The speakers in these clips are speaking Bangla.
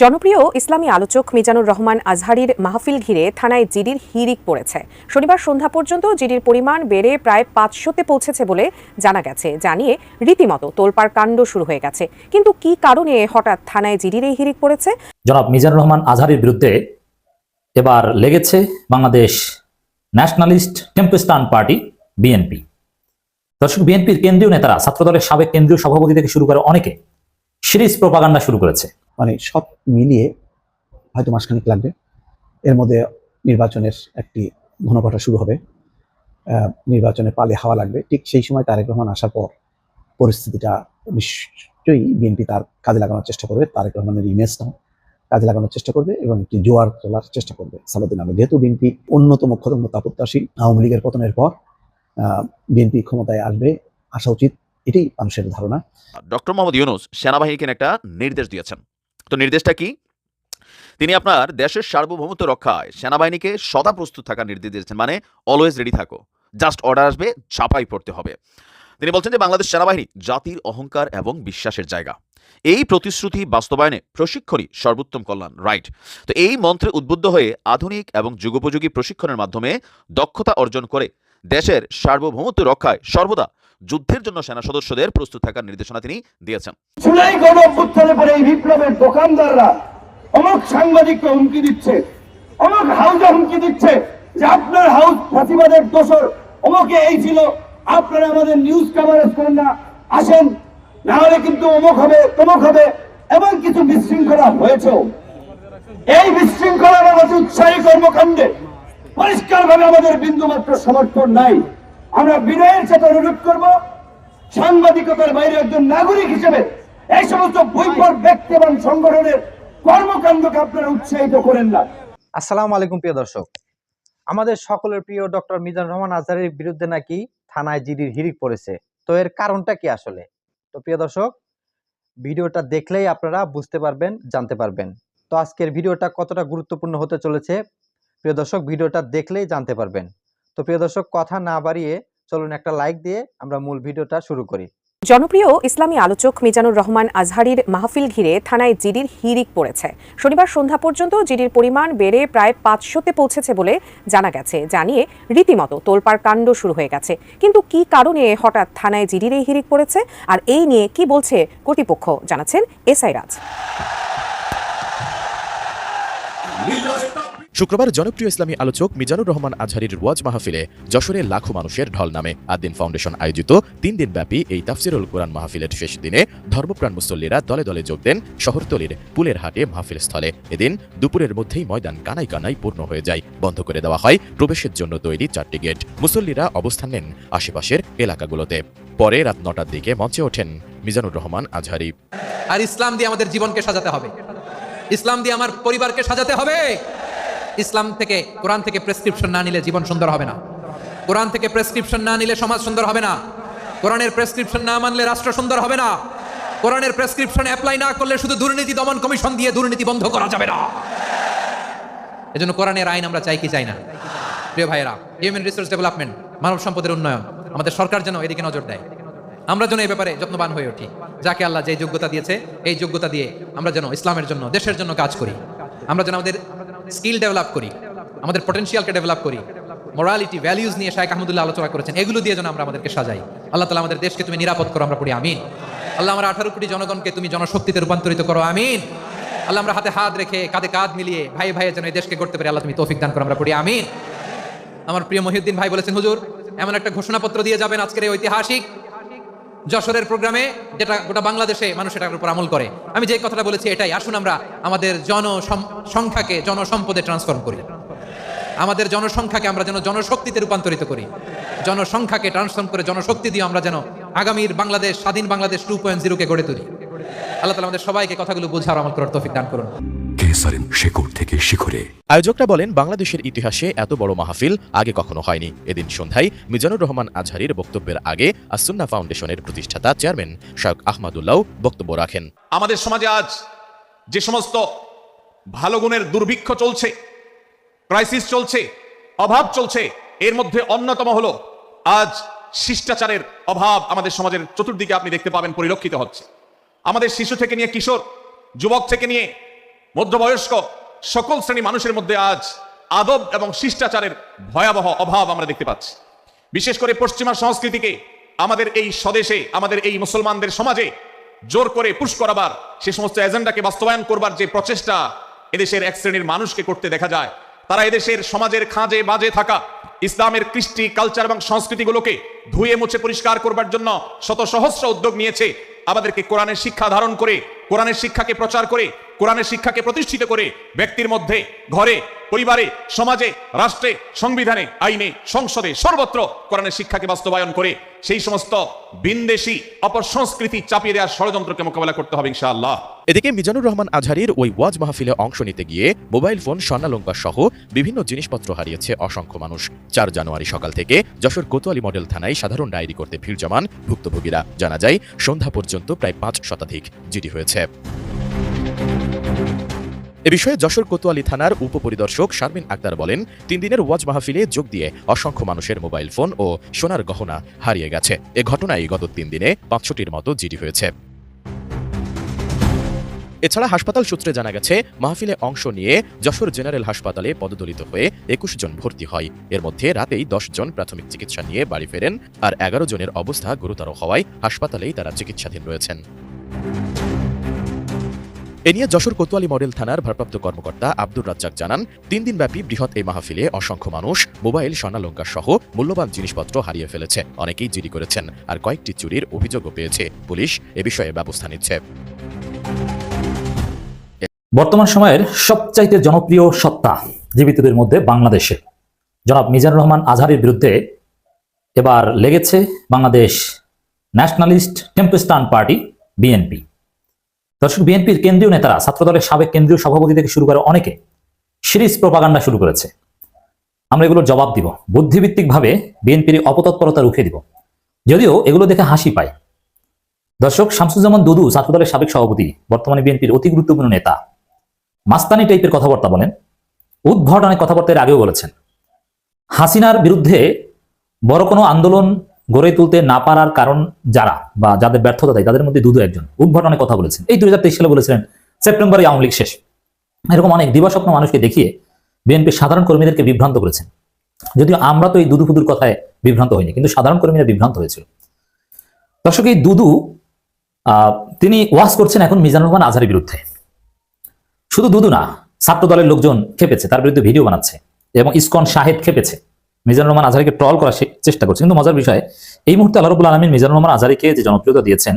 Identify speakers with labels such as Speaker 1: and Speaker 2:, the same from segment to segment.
Speaker 1: জনপ্রিয় ইসলামী আলোচক মিজানুর রহমান আজহারির মাহফিল ঘিরে থানায় জিডির হিরিক পড়েছে। শনিবার সন্ধ্যা পর্যন্ত জিডির পরিমাণ বেড়ে প্রায় পাঁচশোতে পৌঁছেছে বলে জানা গেছে। জানিয়ে রীতিমতো তোলপাড় কাণ্ড শুরু হয়ে গেছে। কিন্তু কি কারণে হঠাৎ থানায় জিডির এই হিরিক পড়েছে?
Speaker 2: জনাব মিজানুর রহমান আজহারির বিরুদ্ধে এবার লেগেছে বাংলাদেশ ন্যাশনালিস্ট টেম্পেস্টান পার্টি, বিএনপি। দর্শক, বিএনপির কেন্দ্রীয় নেতারা, ছাত্রদলের সাবেক কেন্দ্রীয় সভাপতি থেকে শুরু করে অনেকে সিরিজ প্রপাগান্ডা শুরু করেছে।
Speaker 3: মানে সব মিলিয়ে হয়তো মাসখানেক লাগবে। এর মধ্যে নির্বাচনের একটি ঘনঘটা শুরু হবে। আহ, নির্বাচনের পালে হাওয়া লাগবে। ঠিক সেই সময় তারেক রহমান আসার পর পরিস্থিতিটা নিশ্চয়ই বিএনপি তার কাজে লাগানোর চেষ্টা করবে। তারেক রহমানের ইমেজটা কাজে লাগানোর চেষ্টা করবে এবং একটি জোয়ার তোলার চেষ্টা করবে সালাদিন আহমেদ। যেহেতু বিএনপি অন্যতম ক্ষমতা প্রত্যাশী আওয়ামী লীগের পতনের পর বিএনপি ক্ষমতায় আসবে আসা উচিত। এটাই মানুষের ধারণা।
Speaker 4: ডক্টর মোহাম্মদ ইউনুস সেনাবাহিনীকে একটা নির্দেশ দিয়েছেন। তো নির্দেশটা কি? তিনি আপনার দেশের সার্বভৌমত্ব রক্ষায় সেনাবাহিনীকে সদা প্রস্তুত থাকার নির্দেশ দিয়েছেন মানে অলওয়েজ রেডি থাকো। জাস্ট অর্ডার আসবে চাপাই পড়তে হবে। তিনি বলছেন যে বাংলাদেশ সেনাবাহিনী জাতির অহংকার এবং বিশ্বাসের জায়গা। এই প্রতিশ্রুতি বাস্তবায়নে প্রশিক্ষণই সর্বোত্তম কল্যাণ রাইট তো এই মন্ত্রে উদ্বুদ্ধ হয়ে আধুনিক এবং যুগোপযোগী প্রশিক্ষণের মাধ্যমে দক্ষতা অর্জন করে দেশের সার্বভৌমত্ব রক্ষায় সর্বদা যুদ্ধের জন্য সেনা সদস্যদের প্রস্তুত থাকার নির্দেশনা তিনি দিয়েছেন।
Speaker 5: না হলে কিন্তু অমুক হবে হবে এবং বিশৃঙ্খলা এই বিশৃঙ্খলার আমাদের উৎসাহী কর্মকাণ্ডে আমাদের বিন্দুমাত্র সমর্থন নাই। আমরা বিনয়ের সাথে অনুরোধ করব, সাংবাদিকতার বাইরে একজন নাগরিক হিসেবে এই সমস্ত বৈপর ব্যক্তি এবং সংগঠনের কর্মকাণ্ডকে আপনারা উৎসাহিত করেন না।
Speaker 6: আসসালামু আলাইকুম, প্রিয় দর্শক। আমাদের সকলের প্রিয় ডক্টর মিজান রহমান আজহারের বিরুদ্ধে নাকি থানায় জিডির হিরিক পড়েছে। তো এর কারণটা কি আসলে? তো প্রিয় দর্শক, ভিডিওটা দেখলেই আপনারা বুঝতে পারবেন, জানতে পারবেন। তো আজকের ভিডিওটা কতটা গুরুত্বপূর্ণ হতে চলেছে, প্রিয় দর্শক, ভিডিওটা দেখলেই জানতে পারবেন। তো প্রিয় দর্শক, কথা না বাড়িয়ে চলুন একটা লাইক দিয়ে আমরা মূল ভিডিওটা শুরু করি।
Speaker 1: জনপ্রিয় ইসলামী আলোচক মিজানুর রহমান আজহারির মাহফিল ঘিরে থানায় জিডির হিরিক পড়েছে। শনিবার সন্ধ্যা পর্যন্ত জিডির পরিমাণ বেড়ে প্রায় পাঁচশোতে পৌঁছেছে বলে জানা গেছে। জানিয়ে রীতিমতো তোলপার কাণ্ড শুরু হয়ে গেছে। কিন্তু কি কারণে হঠাৎ থানায় জিডির এই হিরিক পড়েছে? আর এই নিয়ে কি বলছে কর্তৃপক্ষ? জানাচ্ছেন এসআই রাজ।
Speaker 7: শুক্রবার জনপ্রিয় ইসলামী আলোচক মিজানুর রহমান আজহারির ওয়াজ মাহফিলে যশোরে লাখো মানুষের ঢল নামে আদিন ফাউন্ডেশন আয়োজিত তিন দিনব্যাপী এই তাফসিরুল কোরআন মাহফিলের শেষ দিনে ধর্মপ্রাণ মুসল্লিরা দলে দলে যোগ দেন শহরতলির পুলের হাটে মাহফিল স্থলে এদিন দুপুরের মধ্যেই ময়দান কানাই কানাই পূর্ণ হয়ে যায়। বন্ধ করে দেওয়া হয় প্রবেশের জন্য তৈরি চারটি গেট। মুসল্লিরা অবস্থান নেন আশেপাশের এলাকাগুলোতে। পরে রাত নটার দিকে মঞ্চে ওঠেন মিজানুর রহমান আজহারি।
Speaker 8: আর ইসলাম দিয়ে আমাদের জীবনকে সাজাতে হবে। ইসলাম দিয়ে আমার পরিবারকে সাজাতে হবে। ইসলাম থেকে কোরআন থেকে প্রেসক্রিপশন না নিলে জীবন সুন্দর হবে না। কোরআন থেকে প্রেসক্রিপশন না নিলে সমাজ সুন্দর হবে না। কোরআনের প্রেসক্রিপশন না মানলে রাষ্ট্র সুন্দর হবে না। কোরআনের প্রেসক্রিপশন অ্যাপ্লাই না করলে শুধু দুর্নীতি দমন কমিশন দিয়ে দুর্নীতি বন্ধ করা যাবে না। এজন্য কোরআনের আইন আমরা চাই কি চাই না? প্রিয় ভাইয়েরা হিউম্যান রিসোর্স ডেভেলপমেন্ট মানব সম্পদের উন্নয়ন, আমাদের সরকার যেন এদিকে নজর দেয়। আমরা যেন এই ব্যাপারে যত্নবান হয়ে উঠি। যাকে আল্লাহ যে যোগ্যতা দিয়েছে, এই যোগ্যতা দিয়ে আমরা যেন ইসলামের জন্য, দেশের জন্য কাজ করি। আমরা যেন আমাদের স্কিল ডেভেলপ করি, আমাদের পটেনশিয়ালকে ডেভেলপ করি মোরালিটি ভ্যালিউজ নিয়ে শাহেখ আহমদুল্লাহ আলোচনা করেছেন, এগুলো দিয়ে যেন আমরা আমাদেরকে সাজাই। আল্লাহ তালা আমাদের দেশকে তুমি নিরাপদ করো, আমরা পড়ি, আমিন। আল্লাহ আমরা আঠারো কোটি জনগণকে তুমি জনশক্তিতে রূপান্তরিত করো, আমিন। আল্লাহ আমরা হাতে হাত রেখে কাঁধে কাঁধ মিলিয়ে ভাই ভাইয়ের যেন এই দেশকে করতে পারি, আল্লাহ তুমি তৌফিক দান করো, আমরা পড়ি, আমিন। আমার প্রিয় মহিউদ্দিন ভাই বলেছেন, হুজুর, এমন একটা ঘোষণাপত্র দিয়ে যাবেন আজকের এই ঐতিহাসিক যশোরের প্রোগ্রামে যেটা গোটা বাংলাদেশে মানুষ এটার উপর আমল করে। আমি যে কথাটা বলেছি এটাই। আসুন আমরা আমাদের জন সংখ্যাকে জনসম্পদে ট্রান্সফর্ম করি। আমাদের জনসংখ্যাকে আমরা যেন জনশক্তিতে রূপান্তরিত করি। জনসংখ্যাকে ট্রান্সফর্ম করে জনশক্তি দিয়ে আমরা যেন আগামীর বাংলাদেশ, স্বাধীন বাংলাদেশ টু পয়েন্ট জিরোকে গড়ে তুলি। আল্লাহ তালা আমাদের সবাইকে কথাগুলো বোঝার আমল করার তৌফিক দান করুন।
Speaker 9: শেকড় থেকে শিখরে।
Speaker 7: আয়োজকরা বলেন বাংলাদেশের ইতিহাসে এত বড় মাহফিল আগে কখনো হয়নি। এদিন সন্ধ্যায় মিজানুর রহমান আজহারির বক্তব্যের আগে আসুন্না ফাউন্ডেশনের প্রতিষ্ঠাতা চেয়ারম্যান শায়ক আহমদুল্লাহ বক্তব্য রাখেন।
Speaker 10: আমাদের সমাজে আজ যে সমস্ত ভালো গুণের দুর্ভিক্ষ চলছে ক্রাইসিস চলছে অভাব চলছে এর মধ্যে অন্যতম হলো আজ শিষ্টাচারের অভাব আমাদের সমাজের চতুর্দিকে আপনি দেখতে পাবেন পরিলক্ষিত হচ্ছে। আমাদের শিশু থেকে নিয়ে কিশোর যুবক থেকে নিয়ে মধ্যবয়স্ক সকল শ্রেণি মানুষের মধ্যে আজ আদব এবং শিষ্টাচারের ভয়াবহ অভাব আমরা দেখতে পাচ্ছি। বিশেষ করে পশ্চিমা সংস্কৃতিকে আমাদের এই স্বদেশে, আমাদের এই মুসলমানদের সমাজে জোর করে পুশ করাবার, সে সমস্ত এজেন্ডাকে বাস্তবায়ন করবার যে প্রচেষ্টা এদেশের এক শ্রেণির মানুষকে করতে দেখা যায়, তারা এদেশের সমাজের খাঁজে বাজে থাকা, ইসলামের কৃষ্টি, কালচার এবং সংস্কৃতিগুলোকে ধুয়ে মুছে পরিষ্কার করবার জন্য শত সহস্র উদ্যোগ নিয়েছে। আমাদেরকে কোরআনের শিক্ষা ধারণ করে, কোরআনের শিক্ষাকে প্রচার করে কোরআনের শিক্ষাকে প্রতিষ্ঠিত করে ব্যক্তির মধ্যে, ঘরে, পরিবারে, সমাজে, রাষ্ট্রে, সংবিধানে, আইনে, সংসদে সর্বত্র কোরআনের শিক্ষাকে বাস্তবায়ন করে সেই সমস্ত বিনদেশি, অপসংস্কৃতি চাপিয়ে দেওয়ার ষড়যন্ত্রকে মোকাবেলা করতে হবে ইনশাআল্লাহ।
Speaker 7: এদিকে মিজানুর রহমান আজহারির ওই ওয়াজ মাহফিলে অংশ নিতে গিয়ে মোবাইল ফোন, স্বর্ণালঙ্কার সহ বিভিন্ন জিনিসপত্র হারিয়েছে অসংখ্য মানুষ। চার জানুয়ারি সকাল থেকে যশোর কোতোয়ালি মডেল থানায় সাধারণ ডায়েরি করতে ভিড় জমান ভুক্তভোগীরা। জানা যায়, সন্ধ্যা পর্যন্ত প্রায় পাঁচ শতাধিক জিডি হয়েছে। এ বিষয়ে যশোর কোতোয়ালি থানার উপপরিদর্শক শারমিন আক্তার বলেন, তিন দিনের ওয়াজ মাহফিলে যোগ দিয়ে অসংখ্য মানুষের মোবাইল ফোন ও সোনার গহনা হারিয়ে গেছে। এ ঘটনায় গত তিন দিনে পাঁচশোটির মতো জিডি হয়েছে। এছাড়া হাসপাতাল সূত্রে জানা গেছে, মাহফিলে অংশ নিয়ে যশোর জেনারেল হাসপাতালে পদদলিত হয়ে একুশ জন ভর্তি হয়। এর মধ্যে রাতেই দশ জন প্রাথমিক চিকিৎসা নিয়ে বাড়ি ফেরেন আর এগারো জনের অবস্থা গুরুতর হওয়ায় হাসপাতালেই তারা চিকিৎসাধীন রয়েছেন। এ নিয়ে যশোর কোতোয়ালি মডেল থানার ভারপ্রাপ্ত কর্মকর্তা আব্দুর রাজ্জাক জানান, তিন দিনব্যাপী বৃহৎ এই মাহফিলে অসংখ্য মানুষ মোবাইল, স্বর্ণালঙ্কার সহ মূল্যবান জিনিসপত্র হারিয়ে ফেলেছে। অনেকেই জিডি করেছেন আর কয়েকটি চুরির অভিযোগও পেয়েছে। পুলিশ এ বিষয়ে ব্যবস্থা নিচ্ছে।
Speaker 2: বর্তমান সময়ের সবচাইতে জনপ্রিয় সত্তা জীবিতদের মধ্যে বাংলাদেশে। জনাব মিজানুর রহমান আজহারের বিরুদ্ধে এবার লেগেছে বাংলাদেশ ন্যাশনালিস্ট টেম্পেস্টান পার্টি, বিএনপি। দর্শক, বিএনপির কেন্দ্রীয় নেতারা, ছাত্রদলের সাবেক কেন্দ্রীয় সভাপতি থেকে শুরু করে অনেকে সিরিজ প্রপাগান্ডা শুরু করেছে। আমরা এগুলোর জবাব দিব। বুদ্ধিভিত্তিকভাবে বিএনপির অপতৎপরতা রুখে দিব। যদিও এগুলো দেখে হাসি পায়। দর্শক, শামসুজ্জামান দুদু, ছাত্রদলের সাবেক সভাপতি, বর্তমানে বিএনপির অতি গুরুত্বপূর্ণ নেতা। মাস্তানি টাইপের কথাবার্তা বলেন। উদ্ভট অনেক কথাবার্তা এর আগেও বলেছেন, হাসিনার বিরুদ্ধে বড় কোনো আন্দোলন গড়ে তুলতে না পারার কারণ যারা বা যাদের ব্যর্থতা দেয় তাদের মধ্যে দুদু একজন। উদ্ভট অনেক কথা বলেছেন। এই দুই হাজার তেইশ সালে বলেছিলেন, সেপ্টেম্বরে আওয়ামী লীগ শেষ। এরকম অনেক দিবাস্বপ্ন মানুষকে দেখিয়ে বিএনপির সাধারণ কর্মীদেরকে বিভ্রান্ত করেছেন। যদিও আমরা তো এই দুদু ফুদুর কথায় বিভ্রান্ত হইনি, কিন্তু সাধারণ কর্মীরা বিভ্রান্ত হয়েছিল। দর্শক, এই দুদু তিনি ওয়াজ করছেন এখন মিজানুর রহমান আজহারের বিরুদ্ধে। শুধু দুদু না ছাত্র দলের লোকজন খেপেছে, তার বিরুদ্ধে ভিডিও বানাচ্ছে এবং ইসকন শাহেদ খেপেছে। মিজানুর রহমান আজহারিকে ট্রল করার চেষ্টা করছে। কিন্তু মজার বিষয়, এই মুহূর্তে আল্লাহ আলমিন মিজানুর রহমান আজহারিকে যে জনপ্রিয়তা দিয়েছেন,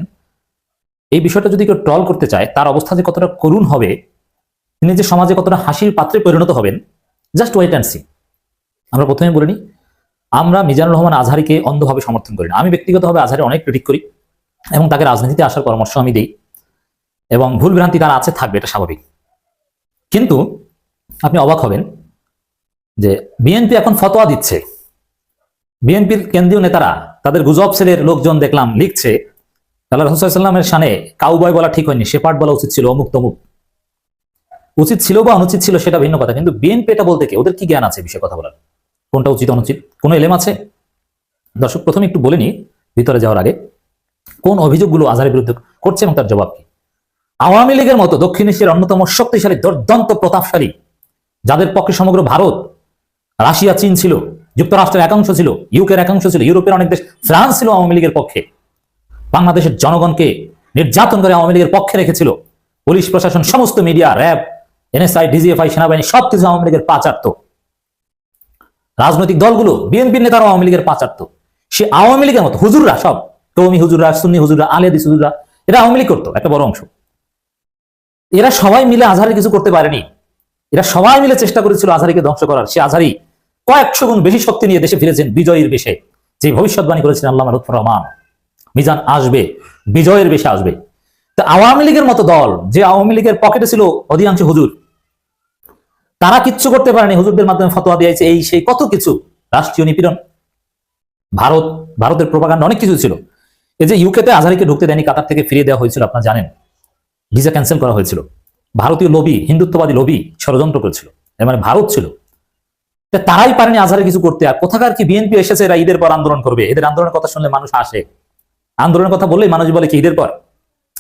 Speaker 2: এই বিষয়টা যদি কেউ ট্রল করতে চায়, তার অবস্থা যে কতটা করুণ হবে, তিনি যে সমাজে কতটা হাসির পাত্রে পরিণত হবেন জাস্ট ওয়েট অ্যান্ড সি আমরা প্রথমে বলিনি আমরা মিজানুর রহমান আজহারিকে অন্ধভাবে সমর্থন করি না। আমি ব্যক্তিগতভাবে আজহারি অনেক ক্রিটিক করি এবং তাকে রাজনীতিতে আসার পরামর্শ আমি দিই এবং ভুল ভ্রান্তি তার আছে, থাকবে, এটা স্বাভাবিক। কিন্তু আপনি অবাক হবেন যে বিএনপি এখন ফতোয়া দিচ্ছে। বিএনপির কেন্দ্রীয় নেতারা তাদের গুজব সেলের লোকজন দেখলাম লিখছে, আল্লাহ রসুল্লাহামের সানে কাউবয় বলা ঠিক হয়নি সেপাট বলা উচিত ছিল অমুক তমুক। উচিত ছিল বা অনুচিত ছিল সেটা ভিন্ন কথা, কিন্তু বিএনপি এটা বলতে কি? ওদের কি জ্ঞান আছে বিষয়ে কথা বলার? কোনটা উচিত, অনুচিত? কোনো এলেম আছে? দর্শক, প্রথমে একটু বলে নি, ভিতরে যাওয়ার আগে। কোন অভিযোগগুলো আজহারের বিরুদ্ধে করছে এবং তার জবাব কি? আওয়ামী লীগের মতো দক্ষিণ এশিয়ার অন্যতম শক্তিশালী, দুর্দান্ত, প্রতাপশালী, যাদের পক্ষে সমগ্র ভারত রাশিয়া, চীন ছিল, যুক্তরাষ্ট্রের একাংশ ছিল ইউকের একাংশ ছিল, ইউরোপের অনেক দেশ, ফ্রান্স ছিল আওয়ামী লীগের পক্ষে। বাংলাদেশের জনগণকে নির্যাতন করে আওয়ামী লীগের পক্ষে রেখেছিল। পুলিশ, প্রশাসন, সমস্ত মিডিয়া, র্যাব এনএসআই ডিজিএফআই সেনাবাহিনী, সবকিছু আওয়ামী লীগের পাচারত। রাজনৈতিক দলগুলো বিএনপির নেতারা আওয়ামী লীগের পাচারত। সে আওয়ামী লীগের মতো, হুজুররা সব কৌমি হুজুররা, সুন্নি হুজুররা আলিয়াদিস হুজুররা, এরা আওয়ামী লীগ করতো, একটা বড় অংশ। এরা সবাই মিলে আজহারি কিছু করতে পারেনি। এরা সবাই মিলে চেষ্টা করেছিল আজহারিকে ধ্বংস করার। সে আজহারি কয়েকশো গুণ বেশি শক্তি নিয়ে দেশে ফিরেছেন বিজয়ের বেশে, যে ভবিষ্যৎবাণী করেছেন আল্লাহ লুৎফর রহমান। মিজান আসবে, বিজয়ের বেশে আসবে। তা আওয়ামী লীগের মতো দল, যে আওয়ামী লীগের পকেটে ছিল অধিকাংশ হুজুর, তারা কিচ্ছু করতে পারেনি। হুজুরদের মাধ্যমে ফতোয়া দিয়েছে এই সেই কত কিছু? রাষ্ট্রীয় নিপীড়ন, ভারত, ভারতের প্রপাগান্ড, অনেক কিছু ছিল। এই যে ইউকেতে আজহারিকে ঢুকতে দেয়নি, কাতার থেকে ফিরিয়ে দেওয়া হয়েছিল, আপনারা জানেন। ভিসা ক্যান্সেল করা হয়েছিল। ভারতীয় লবি, হিন্দুত্ববাদী লবি ষড়যন্ত্র করেছিল। মানে ভারত ছিল। তারাই পারেনি আজহারে কিছু করতে। আর কোথাকার কি বিএনপি এসেছে এরা ঈদের পর আন্দোলন করবে? এদের আন্দোলনের কথা শুনলে মানুষ আসে আন্দোলনের কথা বললেই মানুষ বলে কি ঈদের পর?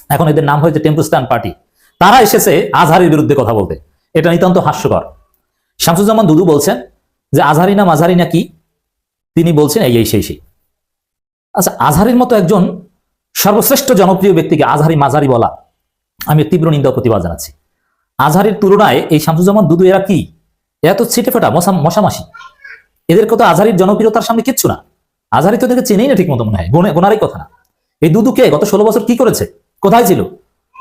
Speaker 2: এখন এদের নাম হয়েছে টেম্পুস্তান পার্টি। তারা এসেছে আজহারির বিরুদ্ধে কথা বলতে। এটা নিতান্ত হাস্যকর। শামসুজ্জামান দুদু বলছেন যে আজহারি না মাঝারি না কি? তিনি বলছেন এই এই, সেই সেই। আচ্ছা আজহারির মতো একজন সর্বশ্রেষ্ঠ জনপ্রিয় ব্যক্তিকে আজহারি মাঝারি বলা আমি তীব্র নিন্দা প্রতিবাদ জানাচ্ছি। আজহারির তুলনায় এই শামসুজ্জামান দুদু এরা কি? এরা তো ছিটে ফেটা, মশা মশামাসি। এদের কথা আজহারির জনপ্রিয়তার সামনে কিচ্ছু না। আজহারি তো এদেরকে চেনেই না ঠিক মতো মনে হয় গোনারই কথা না। এই দুদুকে গত ষোলো বছর কি করেছে? কোথায় ছিল?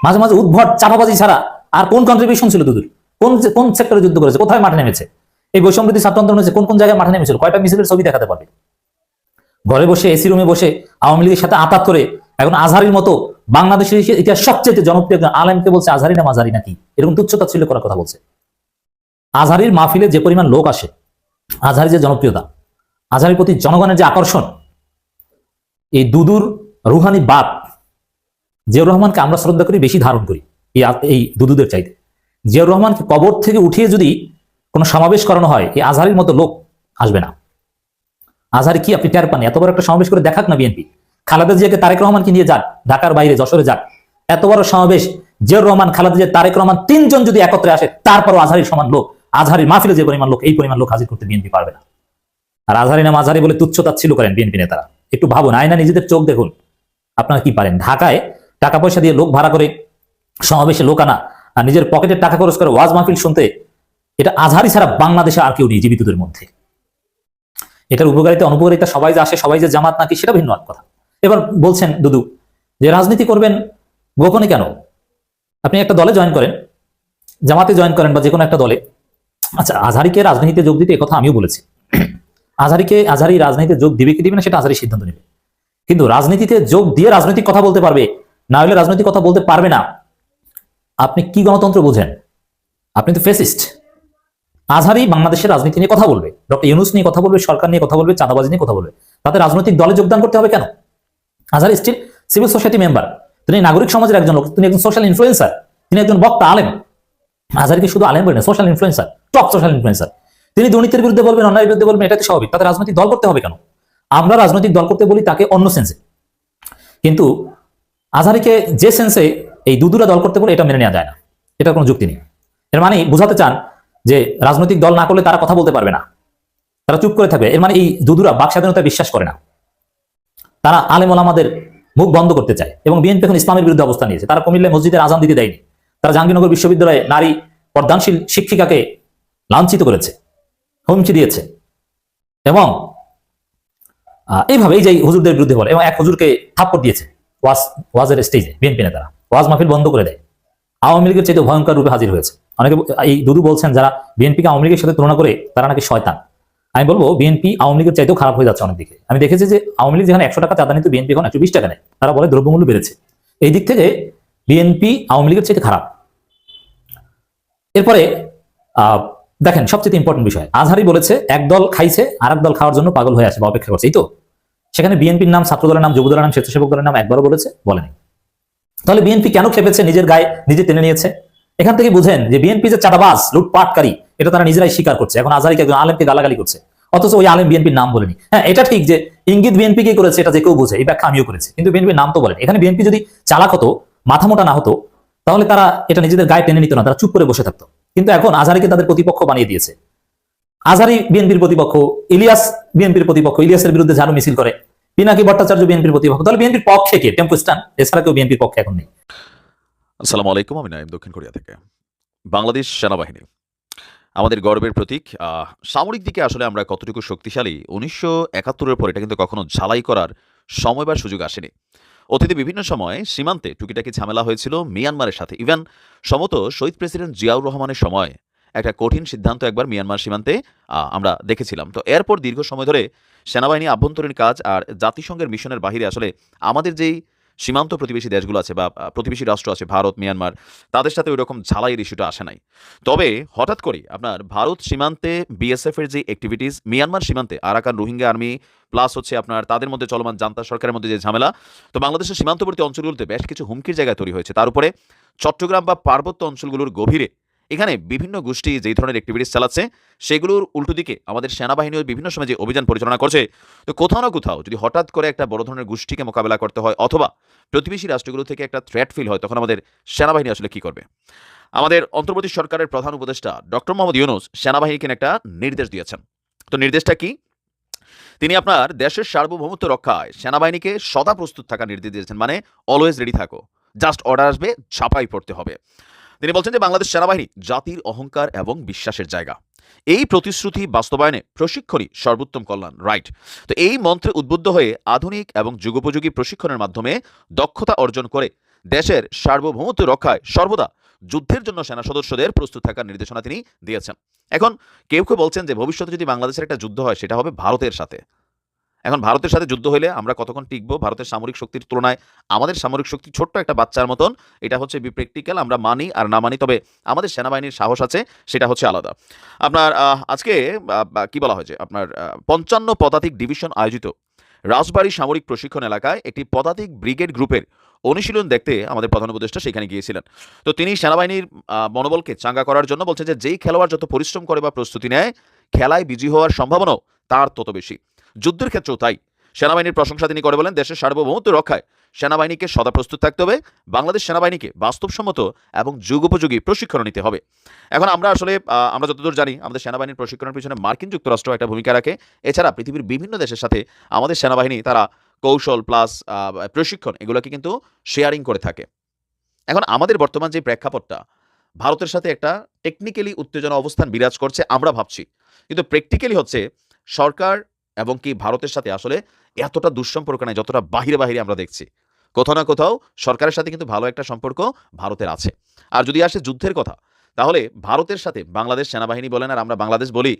Speaker 2: মাঝে মাঝে উদ্ভট চাপাবাজি ছাড়া আর কোন কন্ট্রিবিউশন ছিল দুদুর? কোন কোন সেক্টরে যুদ্ধ করেছে? কোথায় মাঠে নেমেছে? এই বৈষম্যৃদ্ধি ছাত্র আন্দোলন হয়েছে কোন কোন জায়গায় মাঠে নেমেছিল? কয়টা মিছিলের ছবি দেখাতে পারবে? ঘরে বসে এসি রুমে বসে আওয়ামী লীগের সাথে আতাত করে এখন আজহারির মতো বাংলাদেশের ইতিহাস সবচেয়ে জনপ্রিয় আলেমকে বলছে আজহারি না মাঝারি নাকি? এরকম তুচ্ছতা ছিল করার কথা বলছে। আজহারির মাহফিলে যে পরিমাণ লোক আসে, আজহারি যে জনপ্রিয়তা, আজহারির প্রতি জনগণের যে আকর্ষণ, এই দুদুর রুহানি বাপ জিয়াউর রহমানকে আমরা শ্রদ্ধা করি, বেশি ধারণ করি এই দুদুদের চাইতে। জিয়াউর রহমানকে কবর থেকে উঠিয়ে যদি কোনো সমাবেশ করানো হয়, এই আজহারির মতো লোক আসবে না। আজহারি কি আপনি টের পান? এত বড় একটা সমাবেশ করে দেখাক না বিএনপি। খালেদা জিয়াকে তারেক রহমানকে নিয়ে যাক, ঢাকার বাইরে যশোরে যাক। এত বড় সমাবেশ, জিয়াউর রহমান, খালেদা জিয়া, তারেক রহমান তিনজন যদি একত্রে আসে, তারপরও আজহারির সমান লোক। আজহারির মাহফিলে যে পরিমাণ লোক, এই পরিমাণ লোক হাজির করতে বিএনপি পারবে না। আর আজহারি না মাঝারি বলে তুচ্ছ তাচ্ছিল করেন বিএনপি নেতারা। একটু ভাবুন আয়না নিজেদের চোখ দেখুন, আপনারা কি পারেন? ঢাকায় টাকা পয়সা দিয়ে লোক ভাড়া করে সমাবেশে লোক আনা আর নিজের পকেটের টাকা খরচ করে ওয়াজ মাহফিল শুনতে, এটা আজহারি ছাড়া বাংলাদেশে আর কেউ নেই জীবিতদের মধ্যে। এটার উপকারিতা, অনুপকারিতা সবাই যে আসে, সবাই যে জামাত নাকি, সেটা ভিন্ন কথা। এবার বলছেন দুদু, যে রাজনীতি করবেন গোপনে কেন? আপনি একটা দলে জয়েন করেন, জামাতে জয়েন করেন বা যে কোনো একটা দলে আচ্ছা আজহারিকে রাজনীতিতে যোগ দিতে কথা আমিও বলেছি। আজহারিকে, আজহারি রাজনীতিতে যোগ দিবে কি দিবে না, সেটা আজহারি সিদ্ধান্ত নেবে। কিন্তু রাজনীতিতে যোগ দিয়ে রাজনৈতিক কথা বলতে পারবে, না হলে রাজনৈতিক কথা বলতে পারবে না। আপনি কি গণতন্ত্র বোঝেন? আপনি তো ফেসিস্ট আজহারি বাংলাদেশের রাজনীতি নিয়ে কথা বলবে, ডক্টর ইউনুস নিয়ে কথা বলবে, সরকার নিয়ে কথা বলবে, চাঁদাবাজি নিয়ে কথা বলবে। তাতে রাজনৈতিক দলে যোগদান করতে হবে কেন? Azhari still civil society member তিনি নাগরিক সমাজের একজন লোক, তিনি একজন সোশ্যাল ইনফ্লুয়েন্সার তিনি একজন বক্তা, আলেম। আজহারিকে শুধু আলেম বলে না social influencer top social influencer তিনি দুর্নীতির বিরুদ্ধে বলবেন, অন্যায়ের বিরুদ্ধে বলবেন এটাতে স্বাভাবিক। তাতে রাজনৈতিক দল করতে হবে কেন? আমরা রাজনৈতিক দল করতে বলি তাকে অন্য সেন্সে কিন্তু আজহারিকে যে সেন্সে এই দুদুরা দল করতে বলে, এটা মেনে নেওয়া যায় না। এটা কোনো যুক্তি নেই। এর মানে বোঝাতে চান যে রাজনৈতিক দল না করলে তারা কথা বলতে পারবে না। তারা চুপ করে থাকবে। এর মানে এই দুদুরা বাক স্বাধীনতায় বিশ্বাস করে না। তারা আলেম ওলামাদের মুখ বন্ধ করতে চায় এবং বিএনপি এখন ইসলামের বিরুদ্ধে অবস্থান নিয়েছে। তারা কুমিল্লায় মসজিদের আজান দিতে দেয়নি। তারা জাহাঙ্গীরনগর বিশ্ববিদ্যালয়ে নারী পর্দানশীল শিক্ষিকাকে লাঞ্ছিত করেছে হুমকি দিয়েছে এবং আহ, এইভাবে এই যে হুজুরদের বিরুদ্ধে বলে এবং এক হুজুরকে থাপ্পড় দিয়েছে ওয়াজ ওয়াজের স্টেজে বিএনপি নেতারা। ওয়াজ মাহফিল বন্ধ করে দেয়। আওয়ামী লীগের চাইতে ভয়ঙ্কর রূপে হাজির হয়েছে। অনেকে এই দুদু বলছেন যারা বিএনপিকে আওয়ামী লীগের সাথে তুলনা করে তারা নাকি শয়তান। আমি বলব বিএনপি আওয়ামী লীগের চাইতেও খারাপ হয়ে যাচ্ছে অনেক দিকে আমি দেখেছি যে আওয়ামী লীগ যেখানে একশো টাকা চাঁদা নিত বিএনপি এখন একশো বিশ টাকা নেয়। তারা বলে দ্রব্যমূল্য বেড়েছে। এই দিক থেকে বিএনপি আওয়ামী লীগের চাইতে খারাপ। এরপরে আহ, দেখেন, সবচেয়ে ইম্পর্টেন্ট বিষয়, আজহারি বলেছে এক দল খাইছে আর দল খাওয়ার জন্য পাগল হয়ে আছে বা অপেক্ষা করছে, এই তো? সেখানে বিএনপির নাম ছাত্র দলের নাম যুব দলের নাম স্বেচ্ছাসেবক দলের নাম একবারও বলেছে বলেনি তাহলে বিএনপি কেন খেপেছে নিজের গায়ে, নিজে টেনে নিয়েছে? এখান থেকে বুঝেন যে বিএনপি যে চাঁদাবাজ, লুটপাটকারী, এটা তারা নিজেরাই স্বীকার করছে। এখন আজহারিকে একজন আলেমকে গালাগালি করছে। অথচ ওই আলেম বিএনপির নাম বলেনি। হ্যাঁ এটা ঠিক যে ইঙ্গিত বিএনপি কে করেছে, এটা যে কেউ বোঝে, এই ব্যাখ্যা আমিও করেছি। কিন্তু বিএনপির নাম তো বলেন। এখানে বিএনপি যদি চালাক হতো, মাথা মোটা না হতো, তাহলে তারা এটা নিজেদের গায়ে টেনে নিত না, তারা চুপ করে বসে থাকতো। কিন্তু এখন আজহারিকে তাদের প্রতিপক্ষ বানিয়ে দিয়েছে। আজহারি বিএনপির প্রতিপক্ষ, ইলিয়াস বিএনপির প্রতিপক্ষ, ইলিয়াসের বিরুদ্ধে ঝাড়ু মিছিল করে। পিনাকি ভট্টাচার্য বিএনপির প্রতিপক্ষ। তাহলে বিএনপির পক্ষে কে? Tempo stand? এছাড়া কেউ বিএনপির পক্ষে এখন নেই।
Speaker 4: আসসালামু আলাইকুম, আমি নাইম দক্ষিণ কোরিয়া থেকে। বাংলাদেশ সেনাবাহিনী। আমাদের গর্বের প্রতীক সামরিক দিকে আসলে আমরা কতটুকু শক্তিশালী, উনিশশো একাত্তরের পর এটা কিন্তু কখনো ঝালাই করার সময় বা সুযোগ আসেনি। অতীতে বিভিন্ন সময় সীমান্তে টুকিটাকি ঝামেলা হয়েছিল মিয়ানমারের সাথে। ইভেন সমত শহীদ প্রেসিডেন্ট জিয়াউর রহমানের সময় একটা কঠিন সিদ্ধান্ত একবার মিয়ানমার সীমান্তে আমরা দেখেছিলাম। তো এরপর দীর্ঘ সময় ধরে সেনাবাহিনী, আভ্যন্তরীণ কাজ আর জাতিসংঘের মিশনের বাহিরে আসলে আমাদের যেই সীমান্ত প্রতিবেশী দেশগুলো আছে বা প্রতিবেশী রাষ্ট্র আছে, ভারত, মিয়ানমার, তাদের সাথে ওই রকম ঝালাইয়ের ইস্যুটা আসে নাই। তবে হঠাৎ করে আপনার ভারত সীমান্তে বিএসএফ এর যে অ্যাক্টিভিটিস মিয়ানমার সীমান্তে আরাকান রোহিঙ্গা আর্মি প্লাস হচ্ছে আপনার তাদের মধ্যে চলমান জান্তা সরকারের মধ্যে যে ঝামেলা, তো বাংলাদেশের সীমান্তবর্তী অঞ্চলগুলোতে বেশ কিছু হুমকির জায়গায় তৈরি হয়েছে। তার উপরে চট্টগ্রাম বা পার্বত্য অঞ্চলগুলোর গভীরে এখানে বিভিন্ন গোষ্ঠী যেই ধরনের অ্যাক্টিভিটিস চালাচ্ছে, সেগুলোর উল্টো দিকে আমাদের সেনাবাহিনীও বিভিন্ন সময় যে অভিযান পরিচালনা করছে, তো কোথাও না কোথাও যদি হঠাৎ করে একটা বড় ধরনের গোষ্ঠীকে মোকাবেলা করতে হয় অথবা প্রতিবেশী রাষ্ট্রগুলো থেকে একটা থ্রেট ফিল হয়, তখন আমাদের সেনাবাহিনী আসলে কি করবে? আমাদের অন্তর্বর্তী সরকারের প্রধান উপদেষ্টা ডক্টর মোহাম্মদ ইউনুস সেনাবাহিনীকে একটা নির্দেশ দিয়েছেন। তো নির্দেশটা কি? তিনি আপনার দেশের সার্বভৌমত্ব রক্ষায় সেনাবাহিনীকে সদা প্রস্তুত থাকার নির্দেশ দিয়েছেন মানে অলওয়েজ রেডি থাকো। জাস্ট অর্ডার আসবে, ছাপাই পড়তে হবে। তিনি বলছেন যে বাংলাদেশ সেনাবাহিনী জাতির অহংকার এবং বিশ্বাসের জায়গা। এই প্রতিশ্রুতি বাস্তবায়নে প্রশিক্ষণই সর্বোত্তম কল্যাণ রাইট তো এই মন্ত্রে উদ্বুদ্ধ হয়ে আধুনিক এবং যুগোপযোগী প্রশিক্ষণের মাধ্যমে দক্ষতা অর্জন করে দেশের সার্বভৌমত্ব রক্ষায় সর্বদা যুদ্ধের জন্য সেনা সদস্যদের প্রস্তুত থাকার নির্দেশনা তিনি দিয়েছেন। এখন কেউ কেউ বলছেন যে ভবিষ্যতে যদি বাংলাদেশের একটা যুদ্ধ হয়, সেটা হবে ভারতের সাথে। এখন ভারতের সাথে যুদ্ধ হলে আমরা কতক্ষণ টিকবো? ভারতের সামরিক শক্তির তুলনায় আমাদের সামরিক শক্তি ছোট্ট একটা বাচ্চার মতন। এটা হচ্ছে প্র্যাকটিক্যাল আমরা মানি আর না মানি, তবে আমাদের সেনাবাহিনীর সাহস আছে, সেটা হচ্ছে আলাদা। আপনার আজকে কি বলা হয়েছে আপনার পঞ্চান্ন পদাতিক ডিভিশন আয়োজিত রাজবাড়ী সামরিক প্রশিক্ষণ এলাকায় একটি পদাতিক ব্রিগেড গ্রুপের অনুশীলন দেখতে আমাদের প্রধান উপদেষ্টা সেখানে গিয়েছিলেন। তো তিনি সেনাবাহিনীর মনোবলকে চাঙ্গা করার জন্য বলছেন যে, যেই খেলোয়াড় যত পরিশ্রম করে বা প্রস্তুতি নেয়, খেলায় বিজয়ী হওয়ার সম্ভাবনাও তার তত বেশি। যুদ্ধের ক্ষেত্রেও তাই। সেনাবাহিনীর প্রশংসা তিনি করে বলেন, দেশের সার্বভৌমত্ব রক্ষায় সেনাবাহিনীকে সদা প্রস্তুত থাকতে হবে, বাংলাদেশ সেনাবাহিনীকে বাস্তবসম্মত এবং যুগোপযোগী প্রশিক্ষণ নিতে হবে। এখন আমরা আসলে আমরা যতদূর জানি, আমাদের সেনাবাহিনীর প্রশিক্ষণের পিছনে মার্কিন যুক্তরাষ্ট্র একটা ভূমিকা রাখে। এছাড়া পৃথিবীর বিভিন্ন দেশের সাথে আমাদের সেনাবাহিনী, তারা কৌশল প্লাস প্রশিক্ষণ, এগুলোকে কিন্তু শেয়ারিং করে থাকে। এখন আমাদের বর্তমান যে প্রেক্ষাপটটা, ভারতের সাথে একটা টেকনিক্যালি উত্তেজনা অবস্থান বিরাজ করছে, আমরা ভাবছি। কিন্তু প্র্যাকটিক্যালি হচ্ছে, সরকার এবং কি ভারতের সাথে আসলে এতটা দুঃসম্পর্ক নাই যতটা বাহিরে বাহিরে আমরা দেখছি। কোথাও না কোথাও সরকারের সাথে কিন্তু ভালো একটা সম্পর্ক ভারতের আছে। আর যদি আসে যুদ্ধের কথা, তাহলে ভারতের সাথে বাংলাদেশ সেনাবাহিনী বলেন আর আমরা বাংলাদেশ বলি,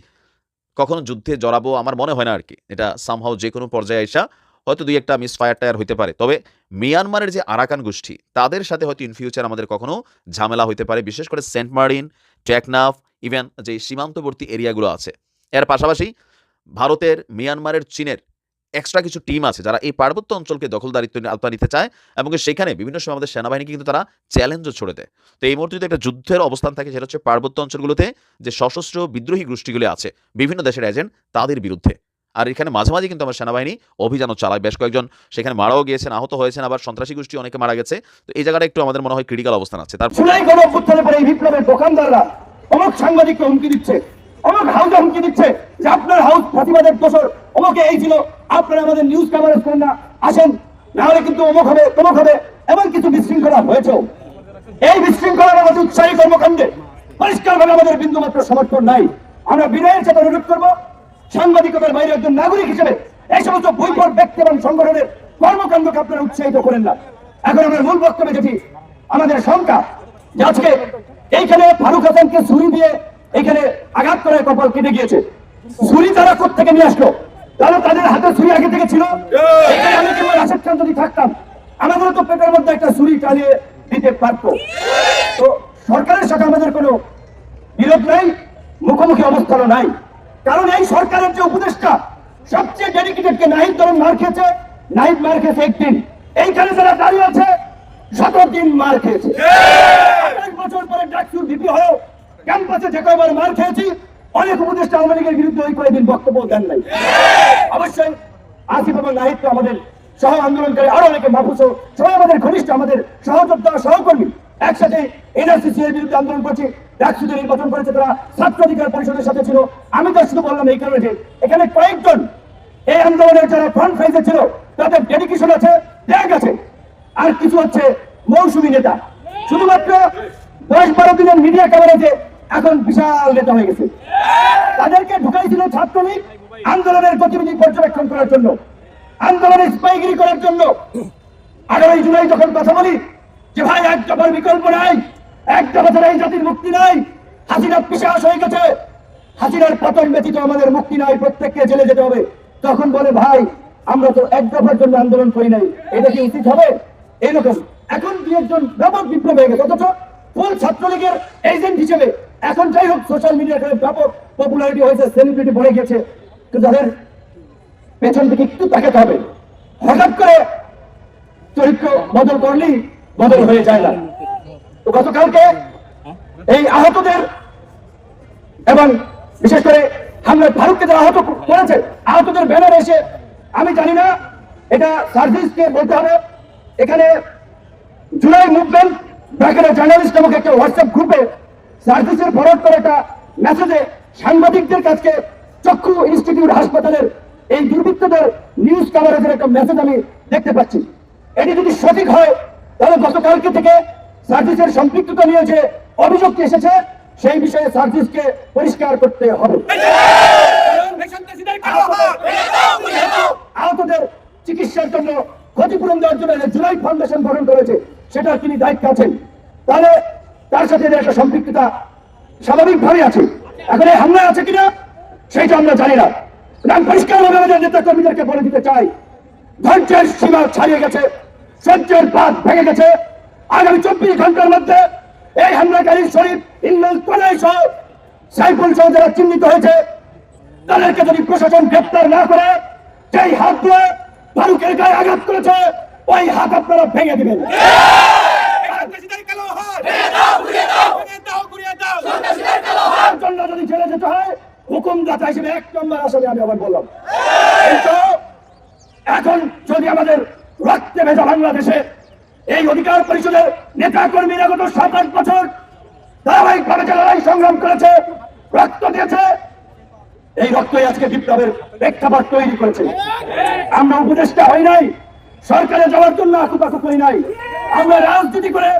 Speaker 4: কখনো যুদ্ধে জড়াবো আমার মনে হয় না আর কি এটা সামহাও যে কোনো পর্যায়ে আইসা হয়তো দুই একটা মিস ফায়ার টায়ার হইতে পারে। তবে মিয়ানমারের যে আরাকান গোষ্ঠী, তাদের সাথে হয়তো ইন ফিউচার আমাদের কখনো ঝামেলা হইতে পারে। বিশেষ করে সেন্ট মার্টিন, টেকনাফ ইভেন যে সীমান্তবর্তী এরিয়াগুলো আছে, এর পাশাপাশি ভারতের, মিয়ানমারের, চীনের এক্সট্রা কিছু টিম আছে যারা এই পার্বত্য অঞ্চলকে দখলদারিত্ব আওতা নিতে চায় এবং সেখানে বিভিন্ন সময় আমাদের সেনাবাহিনীকে কিন্তু তারা চ্যালেঞ্জও ছড়ে দেয়। তো এই মুহূর্তে একটা যুদ্ধের অবস্থান থাকে সেটা হচ্ছে পার্বত্য অঞ্চলগুলোতে যে সশস্ত্র বিদ্রোহী গোষ্ঠীগুলো আছে, বিভিন্ন দেশের এজেন্ট তাদের বিরুদ্ধে। আর এখানে মাঝে মাঝে কিন্তু আমার সেনাবাহিনী অভিযানও চালায় বেশ কয়েকজন। সেখানে মারাও গিয়েছেন, আহত হয়েছেন, আবার সন্ত্রাসী গোষ্ঠী অনেকে মারা গেছে। তো এই জায়গাটা একটু আমাদের মনে হয় ক্রিটিক্যাল অবস্থান আছে। তার
Speaker 5: এই বিপ্লবের দোকানদাররা অমুক সাংবাদিককে হুমকি দিচ্ছে। অমুক হাউসে হুমকি দিচ্ছে যে আপনার হাউস প্রতিবাদের দোষর। অমুকে এই ছিল, আপনারা আমাদের নিউজ কাভারেজ করেন না, আসেন। না হলে কিন্তু অমুক হবে, তমুক হবে এবং কিছু বিশৃঙ্খলা হয়েছেও। এই বিশৃঙ্খলার আমাদের উৎসাহী কর্মকাণ্ডে পরিষ্কারভাবে আমাদের বিন্দুমাত্র সমর্থন নাই। আমরা বিনয়ের সাথে অনুরোধ করব, সাংবাদিকতার বাইরে একজন নাগরিক হিসেবে এই সমস্ত বৈপর ব্যক্তি এবং সংগঠনের কর্মকাণ্ডকে আপনারা উৎসাহিত করেন না। এখন আমার মূল বক্তব্যে যেটি, আমাদের শঙ্কা যে আজকে এইখানে ফারুক হাসানকে ছুরি দিয়ে এখানে আঘাত করে কপাল কেটে গিয়েছে। ছুরি তারা থেকে নিয়ে আসলো? তাহলে তাদের হাতে ছুরি আগে থেকে ছিল। আমি কিংবা রাশেদ খান যদি থাকতাম আমাদেরও তো পেটের মধ্যে একটা ছুরি চালিয়ে দিতে পারতো। তো সরকারের সাথে আমাদের কোনো বিরোধ নাই মুখোমুখি অবস্থানও নাই। কারণ এই সরকারের যে উপদেষ্টা সবচেয়ে ডেডিকেটেড কে নাহিদ ধরুন মার খেয়েছে নাহিদ মার খেয়েছে একদিন। এইখানে যারা দাঁড়িয়ে আছে শত দিন মার খেয়েছে। বছর পরে ডাকসুর ভিপি হয়েও ক্যাম্পাসে যে কয়বার মার খেয়েছি, অনেক উপদেষ্টা আওয়ামী লীগের বিরুদ্ধে ওই কয়েকদিন বক্তব্য দেন নাই। অবশ্যই আসিফ এবং নাহিদ তো আমাদের সহ আন্দোলনকারী আরও অনেকে মাহফুজ সবাই আমাদের ঘনিষ্ঠ, আমাদের সহযোদ্ধা, সহকর্মী একসাথে এনআরসিসি এর বিরুদ্ধে আন্দোলন করছে ডাকসুদের নির্বাচন করেছে, তারা ছাত্র অধিকার পরিষদের সাথে ছিল। আমি তো শুধু বললাম এই কারণে যে এখানে কয়েকজন এই আন্দোলনের যারা ফ্রন্ট ফেজে ছিল, তাদের ডেডিকেশন আছে, ত্যাগ আছে। আর কিছু হচ্ছে মৌসুমী নেতা। শুধুমাত্র দশ বারো দিনের মিডিয়া কভারেজে এখন বিশাল নেতা হয়ে গেছে। তাদেরকে ঢুকাইছিল ছাত্রলীগ আন্দোলনের গতিবিধি পর্যবেক্ষণ করার জন্য আন্দোলনের স্পাইগিরি করার জন্য। আগামী জুলাই যখন কথা বলি, যে ভাই, এক দফার বিকল্প নাই, এক দফা এই জাতির মুক্তি নাই হাসিনা পিসাস হয়ে গেছে। হাসিনার পতন ব্যতীত আমাদের মুক্তি নাই, প্রত্যেককে জেলে যেতে হবে। তখন বলে, ভাই, আমরা তো এক দফার জন্য আন্দোলন করি নাই। এটা কি উচিত হবে? এরকম এখন দুই একজন ব্যাপক বিপ্লব হয়ে গেছে। অথচ ফুল ছাত্রলীগের এজেন্ট হিসেবে এখন যাই হোক সোশ্যাল মিডিয়াতে ব্যাপক পপুলারিটি হয়েছে সেলিব্রিটি বলে গেছে যাদের পেছন দিকে একটু তাকাতে হবে, হঠাৎ করে চরিত্র বদল করলেই বদল হয়ে যায় না। তো গতকালকে এই আহতদের এবং বিশেষ করে হামলায় ফারুককে যারা আহত করেছে, আহতদের ব্যানার এসে, আমি জানি না, এটা সার্ভিসকে বলতে হবে। এখানে জুলাই মুভমেন্ট ব্র্যাকেটে জার্নালিস্ট নামক একটা হোয়াটসঅ্যাপ গ্রুপে সার্ভিসের ফরওয়ার্ড করে একটা মেসেজে সাংবাদিকদের কাছে চক্ষু ইনস্টিটিউট হাসপাতালের এই দুর্বৃত্তদের নিউজ কাভারেজের একটা মেসেজ আমি দেখতে পাচ্ছি। এটি যদি সঠিক হয়, তাহলে গতকালকে থেকে সার্ভিসের সম্পৃক্ততা নিয়ে যে অভিযোগটি এসেছে, সেই বিষয়ে সার্ভিসকে পরিষ্কার করতে হবে। আহতদের চিকিৎসার জন্য ক্ষতিপূরণ দেওয়ার জন্য জুলাই ফাউন্ডেশন গঠন করেছে সেটার তিনি দায়িত্ব আছেন। তাহলে তার সাথে একটা সম্পৃক্ততা স্বাভাবিকভাবে আছে। এখন এই হামলা আছে কিনা, সেটা আমরা জানি না। আমি পরিষ্কারভাবে আমাদের নেতা কর্মীদেরকে বলে দিতে চাই, ধৈর্যের সীমা ছাড়িয়ে গেছে, সহ্যের ভেঙে গেছে। আগামী চব্বিশ ঘণ্টার মধ্যে এই হামলাকারীর শরীর ইন্দ্র কলাই সহ সাইফুল সহ যারা চিহ্নিত হয়েছে, তাদেরকে যদি প্রশাসন গ্রেপ্তার না করে, যেই হাত দিয়ে ফারুকের গায়ে আঘাত করেছে, ওই হাত আপনারা ভেঙে দিবেন। যদি ছেড়ে যেতে হয় হুকুমদাতা হিসেবে এক নম্বর আসলে আমি আবার বললাম। এখন যদি আমাদের রক্তে ভেজা বাংলাদেশে এই অধিকার পরিষদের নেতা কর্মীরা গত সাত আট বছর ধারাবাহিকভাবে যে লড়াই সংগ্রাম করেছে রক্ত দিয়েছে এই রক্তই আজকে বিপ্লবের প্রেক্ষাপট তৈরি করেছে। আমরা উপদেষ্টা হই নাই সরকারে যাওয়ার জন্য আকুপাকু করি নাই। আমরা রাজনীতি করে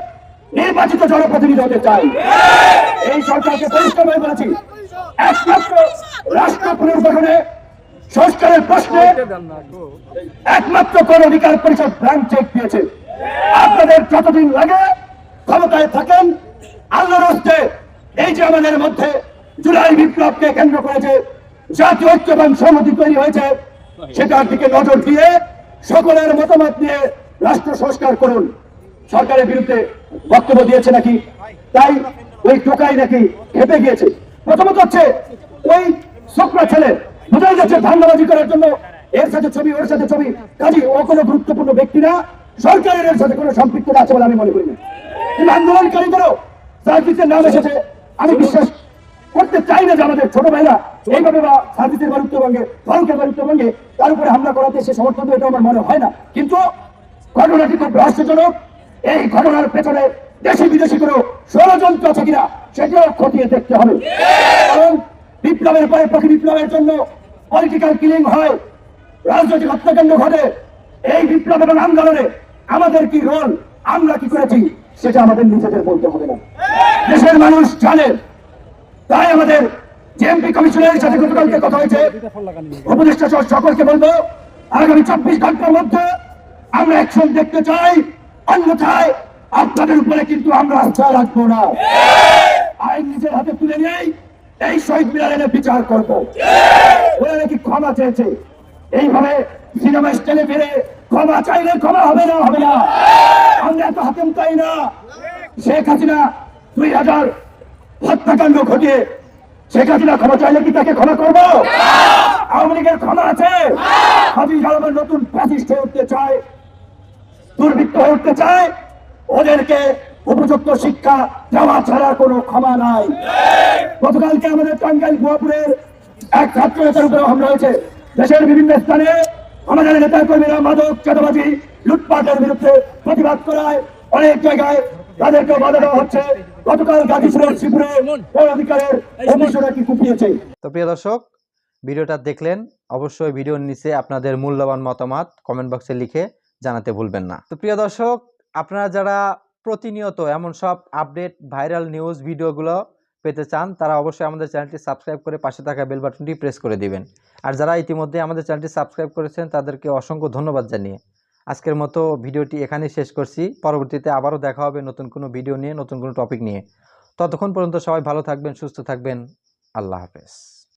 Speaker 5: নির্বাচিত জনপ্রতিনিধি হতে চাই। এই সরকারকে পরিষ্কারভাবে বলেছি, একমাত্র রাষ্ট্র পুনর্গঠনে সংস্কারের প্রশ্নে একমাত্র কোন অধিকার পরিষদ ব্ল্যাঙ্ক চেক দিয়েছে। আপনাদের যতদিন লাগে ক্ষমতায় থাকেন, আল্লাহর হস্তে এই যে আমাদের মধ্যে জুলাই বিপ্লবকে কেন্দ্র করেছে, জাতীয় ঐক্য এবং সংহতি তৈরি হয়েছে, সেটার দিকে নজর দিয়ে সকলের মতামত নিয়ে রাষ্ট্র সংস্কার করুন। সরকারের বিরুদ্ধে বক্তব্য দিয়েছে নাকি? তাই ওই টোকাই নাকি খেপে গিয়েছে। প্রথমত হচ্ছে ওই ছোকরা ছেলে, বোঝাই যাচ্ছে ধান্দাবাজি করার জন্য এর সাথে ছবি, ওর সাথে ছবি। কাজে, ও কোনো গুরুত্বপূর্ণ ব্যক্তি না, সরকারের এর সাথে কোনো সম্পৃক্ততা আছে বলে আমি মনে করি না। কিন্তু আন্দোলনকারীদেরও সার্ভিসের নাম এসেছে। আমি বিশ্বাস করতে চাই না যে আমাদের ছোট ভাইরা এইভাবে বা সার্ভিসের বা উত্তরবঙ্গে ফারুকের বা উত্তরবঙ্গে তার উপরে হামলা করাতে সে সমর্থন এটা আমার মনে হয় না। কিন্তু ঘটনাটি খুব রহস্যজনক। এই ঘটনার পেছনে দেশি বিদেশি কোনো ষড়যন্ত্র আছে কিনা সেটাও খতিয়ে দেখতে হবে। কারণ বিপ্লবের পরে প্রতি বিপ্লবের জন্য পলিটিক্যাল কিলিং হয়, রাজনৈতিক হত্যাকাণ্ড ঘটে। এই বিপ্লব এবং আন্দোলনে আমাদের কি রোল আমরা কি করেছি, সেটা আমাদের নিজেদের বলতে হবে না। দেশের মানুষ জানে, তাই আমাদের জেএমপি কমিশনের সাথে গতকালকে কথা হয়েছে। উপদেষ্টা সহ সকলকে বলব, আগামী চব্বিশ ঘণ্টার মধ্যে আমরা অ্যাকশন দেখতে চাই। অন্যথায় আপনাদের উপরে কিন্তু আমরা আস্থা রাখব না। আইন নিজের হাতে তুলে নিয়েই এই শহীদ মিনারের বিচার করব। ওরা নাকি ক্ষমা চেয়েছে? এইভাবে সিনেমা স্টাইলে ফিরে ক্ষমা চাইলে ক্ষমা হবে না হবে না। আমরা এত হাতেম চাই না। শেখ হাসিনা দুই হাজার হত্যাকাণ্ড ঘটিয়ে শেখ হাসিনা ক্ষমা চাইলে কি তাকে ক্ষমা করব? আওয়ামী লীগের ক্ষমা আছে। হাজি সালামের নতুন হয়ে উঠতে চায়। দুর্বৃত্ত হয়ে উঠতে চায়, ওদেরকে উপযুক্ত শিক্ষা দেওয়া ছাড়া কোনো ক্ষমা নাই। গতকালকে আমাদের টাঙ্গাইল গোয়াপুরের এক ছাত্র নেতার উপরে হামলা হয়েছে। দেশের বিভিন্ন স্থানে আমাদের নেতা কর্মীরা মাদক, চাঁদাবাজি, লুটপাটের বিরুদ্ধে প্রতিবাদ করায় অনেক জায়গায় তাদেরকে বাধা দেওয়া হচ্ছে। গতকাল গাজীপুরের শিবপুরে ওই অধিকারের অভিষেকরা কি কুপিয়েছে?
Speaker 6: তো প্রিয় দর্শক, ভিডিওটা দেখলেন, অবশ্যই ভিডিওর নিচে আপনাদের মূল্যবান মতামত কমেন্ট বক্সে লিখে জানাতে ভুলবেন না। তো প্রিয় দর্শক, আপনারা যারা প্রতিনিয়ত এমন সব আপডেট ভাইরাল নিউজ ভিডিওগুলো পেতে চান, তারা অবশ্যই আমাদের চ্যানেলটি সাবস্ক্রাইব করে পাশে থাকা বেল বাটনটি প্রেস করে দিবেন। আর যারা ইতিমধ্যে আমাদের চ্যানেলটি সাবস্ক্রাইব করেছেন, তাদেরকে অসংখ্য ধন্যবাদ জানিয়ে আজকের মতো ভিডিওটি এখানেই শেষ করছি। পরবর্তীতে আবারও দেখা হবে নতুন কোনো ভিডিও নিয়ে, নতুন কোনো টপিক নিয়ে। ততক্ষণ পর্যন্ত সবাই ভালো থাকবেন, সুস্থ থাকবেন। আল্লাহ হাফেজ।